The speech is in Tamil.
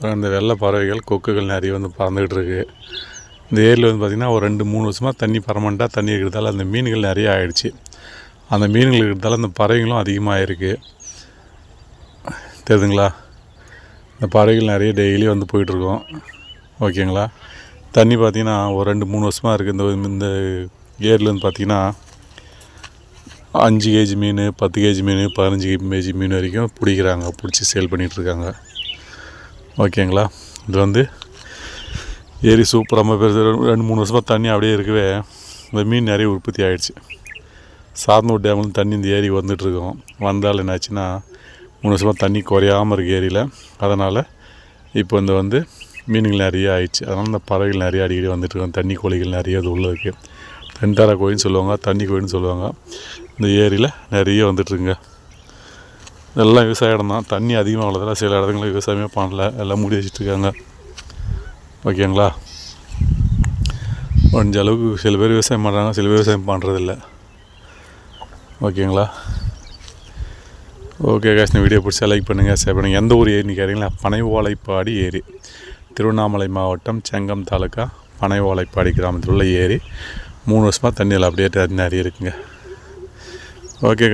அந்த இந்த வெள்ளை பறவைகள் கொக்குகள் நிறைய வந்து பறந்துக்கிட்டு இருக்குது இந்த ஏரியில் வந்து பார்த்திங்கன்னா ஒரு ரெண்டு மூணு வருஷமாக தண்ணி பர்மனெண்ட்டாக தண்ணி இருக்கிறதால அந்த மீன்கள் நிறைய ஆயிடுச்சு. அந்த மீன்கள் இருக்கிறதால அந்த பறவைகளும் அதிகமாக இருக்குது தெரியுதுங்களா இந்த பறவைகள் நிறைய டெய்லி வந்து போயிட்டுருக்கோம் ஓகேங்களா? தண்ணி பார்த்திங்கன்னா ஒரு ரெண்டு மூணு வருஷமாக இருக்குது இந்த இந்த ஏரியில் வந்து பார்த்திங்கன்னா அஞ்சு கேஜி மீன் பத்து கேஜி மீன் பதினஞ்சு கேஜி மீன் வரைக்கும் பிடிக்கிறாங்க பிடிச்சி சேல் பண்ணிகிட்ருக்காங்க ஓகேங்களா? இது வந்து ஏரி சூப்பராக பெருசு ரெண்டு மூணு வருஷமாக தண்ணி அப்படியே இருக்கவே. இந்த மீன் நிறைய உற்பத்தி ஆகிடுச்சு சார்ந்தூர் டேம்லேருந்து தண்ணி இந்த ஏரி வந்துட்டுருக்கோம் வந்தால் என்னாச்சுன்னா மூணு வருஷமாக தண்ணி குறையாமல் இருக்குது ஏரியில். அதனால் இப்போ இந்த வந்து மீன்கள் நிறைய ஆயிடுச்சு. அதனால் இந்த பறவைகள் நிறைய அடிக்கடி வந்துட்டுருக்கோம் தண்ணி கோழிகள் நிறைய அது உள்ளே இருக்குது தென்தாரா கோழின்னு சொல்லுவாங்க தண்ணி கோழின்னு சொல்லுவாங்க. இந்த ஏரியில் நிறைய வந்துட்டுருங்க எல்லாம் விவசாய இடம் தான். தண்ணி அதிகமாக உள்ளதில் சில இடங்களில் விவசாயமே பண்ணல. எல்லாம் மூடி வச்சுட்ருக்காங்க ஓகேங்களா? முடிஞ்ச அளவுக்கு சில பேர் விவசாயம் பண்ணுறாங்க சில பேர் விவசாயம் பண்ணுறதில்ல ஓகேங்களா? ஓகே காஷ் இந்த வீடியோ பிடிச்சா லைக் பண்ணுங்கள் ஷேர் பண்ணுங்கள் எந்த ஊர் ஏரின்னு கேட்டிங்களா பனை ஓலைப்பாடி ஏரி. திருவண்ணாமலை மாவட்டம் செங்கம் தாலுக்கா பனை ஓலைப்பாடி கிராமத்தில் உள்ள ஏரி. மூணு வருஷமாக தண்ணியில் அப்படியே நிறைய இருக்குங்க. ஓகே